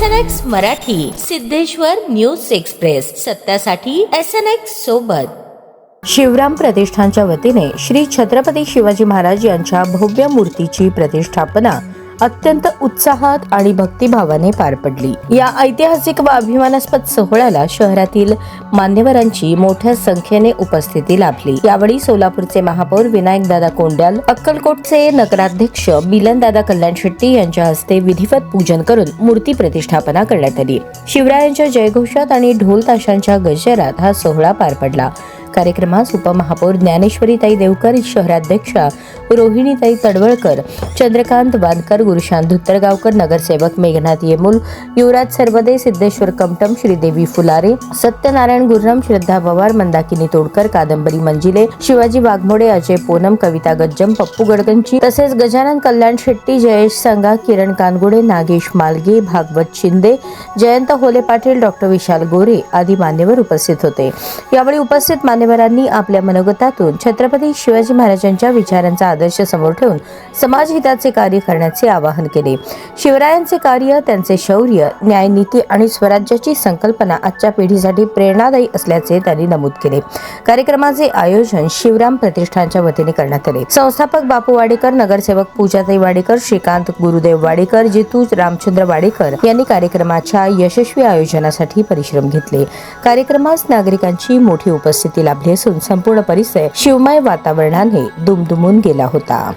S N X Marathi Siddheshwar news express. सत्यासाठी S N X सोबत. शिवराम प्रतिष्ठानच्या वतीने श्री छत्रपती शिवाजी महाराज यांच्या भव्य मूर्तीची प्रतिष्ठापना अत्यंत उत्साहात आणि भक्तिभावाने पार पडली. या ऐतिहासिक व अभिमानास्पद सोहळ्याला शहरातील मान्यवरांची मोठ्या संख्येने उपस्थिती लाभली. यावेळी सोलापूरचे महापौर विनायक दादा कोंड्याल अक्कलकोटचे नगराध्यक्ष मिलन दादा कल्याण शेट्टी यांच्या हस्ते विधिवत पूजन करून मूर्ती प्रतिष्ठापना करण्यात आली. शिवरायांच्या जयघोषात आणि ढोल ताशांच्या गजरात हा सोहळा पार पडला. कार्यक्रमास उपमहापौर ज्ञानेश्वरीताई देवकर शहराध्यक्षा रोहिणीताई तडवळकर चंद्रकांत वानकर गुरुशांत धुत्तरगावकर नगरसेवक मेघनाथ येमुल युवराज सर्वदे सिद्धेश्वर कमटम श्रीदेवी फुलारे सत्यनारायण गुर्रम श्रद्धा पवार मंदाकिनी तोडकर कादंबरी मंजिले शिवाजी वाघमोडे अजय पोनम कविता गज्जम पप्पू गडगंची तसेच गजानन कल्याण शेट्टी जयेश संगा किरण कानगुडे नागेश मालगे भागवत शिंदे जयंत होले पाटील डॉक्टर विशाल गोरे आदी मान्यवर उपस्थित होते. यावेळी उपस्थित मान्यवरांनी आपल्या मनोगतातून छत्रपती शिवाजी महाराजांच्या विचारांचा आदर्श समोर ठेवून समाजहिताचे कार्य करण्याचे आवाहन केले. शिवरायांचे कार्य त्यांचे शौर्य न्यायनीती आणि स्वराज्याची संकल्पना आजच्या पिढीसाठी प्रेरणादायी असल्याचे त्यांनी नमूद केले. कार्यक्रमाचे आयोजन शिवराम प्रतिष्ठानच्या वतीने करण्यात आले. संस्थापक बापू वाडेकर नगरसेवक पूजाताई वाडेकर श्रीकांत गुरुदेव वाडेकर जितू रामचंद्र वाडेकर यांनी कार्यक्रमाच्या यशस्वी आयोजनासाठी परिश्रम घेतले. कार्यक्रमास नागरिकांची मोठी उपस्थिती लाभली असून संपूर्ण परिसर शिवमय वातावरणाने दुमदुमून गेला होता.